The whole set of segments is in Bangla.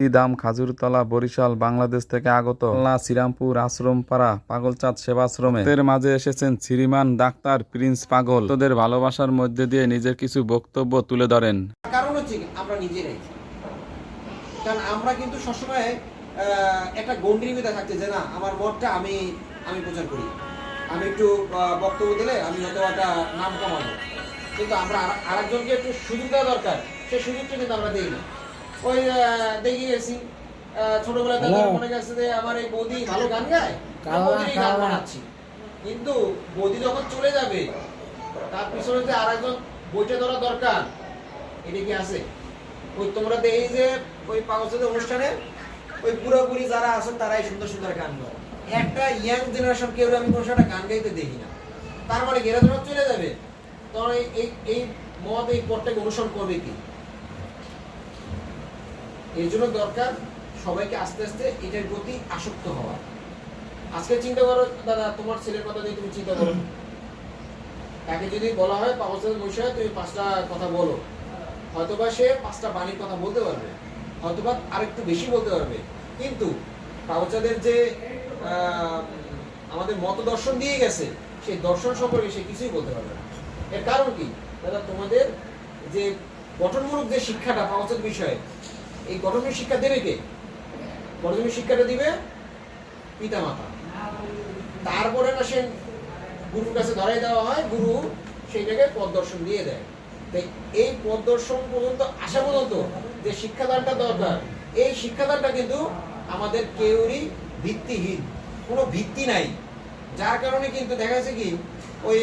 দাম খাজুরতলা, বরিশাল, বাংলাদেশ থেকে আগত খুলনা শ্রীরামপুর আশ্রমপাড়া, পাগলচাঁদ সেবাশ্রমে এর মাঝে এসেছেন শ্রীমান ডাক্তার প্রিন্স পাগল। তোদের ভালোবাসার মধ্যে দিয়ে নিজের কিছু বক্তব্য তুলে ধরেন। কারণ হচ্ছে আমরা নিজেরাই কারণ আমরা কিন্তু সবসময় একটা গন্ডির ভিতরে থাকতে যে না। আমার মতটা আমি আমি প্রচার করি। আমি একটু বক্তব্য দিলে আমি হয়তো একটা নাম কামাবো। কিন্তু আমরা আরেকজনকে একটু সুযোগ দেওয়া দরকার। সেই সুযোগটা কিন্তু আমরা দিই না। ওই দেখে গেছি। আহ, ছোটবেলা থেকে মনে গেছে যে আমার এই বৌদি ভালো গান গায়? বৌদিরই গান বানাচ্ছি। কিন্তু বৌদি যখন চলে যাবে তার পিছনে যে আর একজন বইটা ধরা দরকার। এটা কি আছে? ওই তোমরা যে ওই পাগলসাদের অনুষ্ঠানে ওই পুরোপুরি যারা আছেন তারাই সুন্দর সুন্দর গান গায়। একটা ইয়াং জেনারেশন কেউ আমি কোনো একটা গান গাইতে দেখি না। তার মানে এরা যখন চলে যাবে তখন এই এই মদ এই পথটাকে অনুসরণ করবে কি? এর জন্য দরকার সবাইকে আস্তে আস্তে এটার প্রতি আসক্ত হওয়া। আজকে চিন্তা করো, দাদা, তোমার ছেলের কথা দিয়ে তুমি চিন্তা করো। তাকে যদি বলা হয় পাগলসাদের মহিষা তুমি পাঁচটা কথা বলো। হয়তোবা সে পাঁচটা বাণীর কথা বলতে পারবে, হয়তোবা আরেকটু বেশি বলতে পারবে। কিন্তু পাগলচাঁদের যে আমাদের মত দর্শন দিয়ে গেছে, সেই দর্শন সম্পর্কে সে কিছুই বলতে পারবে না। এর কারণ কি? দাদা, তোমাদের যে গঠনমূলক যে শিক্ষাটা পাগলচাঁদ বিষয়ে এই গঠনমূলক শিক্ষা দেবে কে? গঠনমূলক শিক্ষাটা দিবে পিতা মাতা তারপরে না সে গুরুর কাছে ধরাই দেওয়া হয়, গুরু সেইটাকে পথ দর্শন দিয়ে দেয়। তাই এই পথ দর্শন পর্যন্ত আসা পর্যন্ত যে শিক্ষাদানটা দরকার, এই শিক্ষাদানটা কিন্তু আমাদের কেউরই ভিত্তিহীন, কোনো ভিত্তি নাই। যার কারণে কিন্তু দেখা যাচ্ছে কি, ওই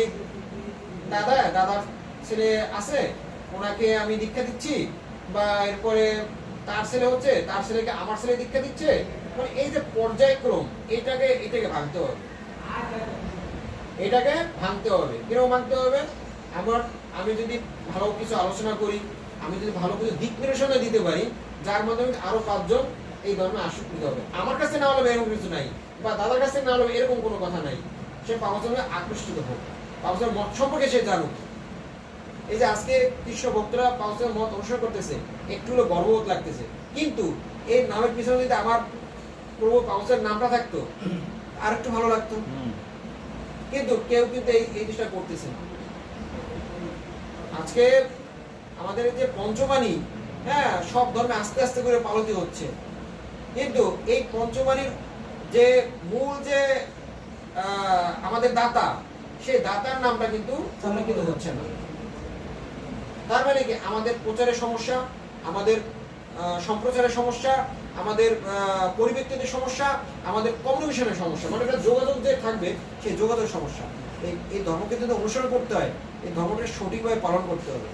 দাদা, দাদার ছেলে আছে, ওনাকে আমি দীক্ষা দিচ্ছি, বা এরপরে তার ছেলে হচ্ছে, তার ছেলেকে আমার ছেলে দীক্ষা দিচ্ছে। মানে এই যে পর্যায়ক্রম, এটাকে এটাকে ভাঙতে হবে। এটাকে ভাঙতে হবে। কীরকম ভাঙতে হবে? আমার আমি যদি ভালো কিছু আলোচনা করি, আমি যদি ভালো কিছু দিক নির্দেশনা দিতে পারি, যার মাধ্যমে আরও পাঁচজন এই ধর্মে আসক্তি হবে। আমার কাছে না হলে এরকম কিছু নাই, বা দাদার কাছে না হলে এরকম কোনো কথা নাই। সে পাগলজনে আকর্ষিত হোক পাগলজনের মত সম্পর্কে সে জানুক। এই যে আজকে কৃষ্ণ ভক্তরা পাগলজনের মত অনুসরণ করতেছে একটু হলো গর্ববোধ লাগতেছে। কিন্তু এই নামের পিছনে যদি আমার প্রভু পাগলজনের নামটা থাকতো আর একটু ভালো লাগতো। কিন্তু কেউ কিন্তু এই এই জিনিসটা করতেছে না। আজকে আমাদের যে পঞ্চবাণী হ্যাঁ সব ধর্মে আস্তে আস্তে করে পালিত হচ্ছে। কিন্তু এই পঞ্চবাণীর যে মূল যে আহ, আমাদের দাতা সেই দাতার নামটা কিন্তু সম্মিলিত হচ্ছে না। তার মানে কি? আমাদের প্রচারের সমস্যা আমাদের সম্প্রচারের সমস্যা আমাদের আহ, পরিব্যক্তিদের সমস্যা আমাদের কমিউনিকেশনের সমস্যা। মানে একটা যোগাযোগ যে থাকবে সেই যোগাযোগের সমস্যা। এই এই ধর্মকে যদি অনুসরণ করতে হয় এই ধর্মটা সঠিকভাবে পালন করতে হবে।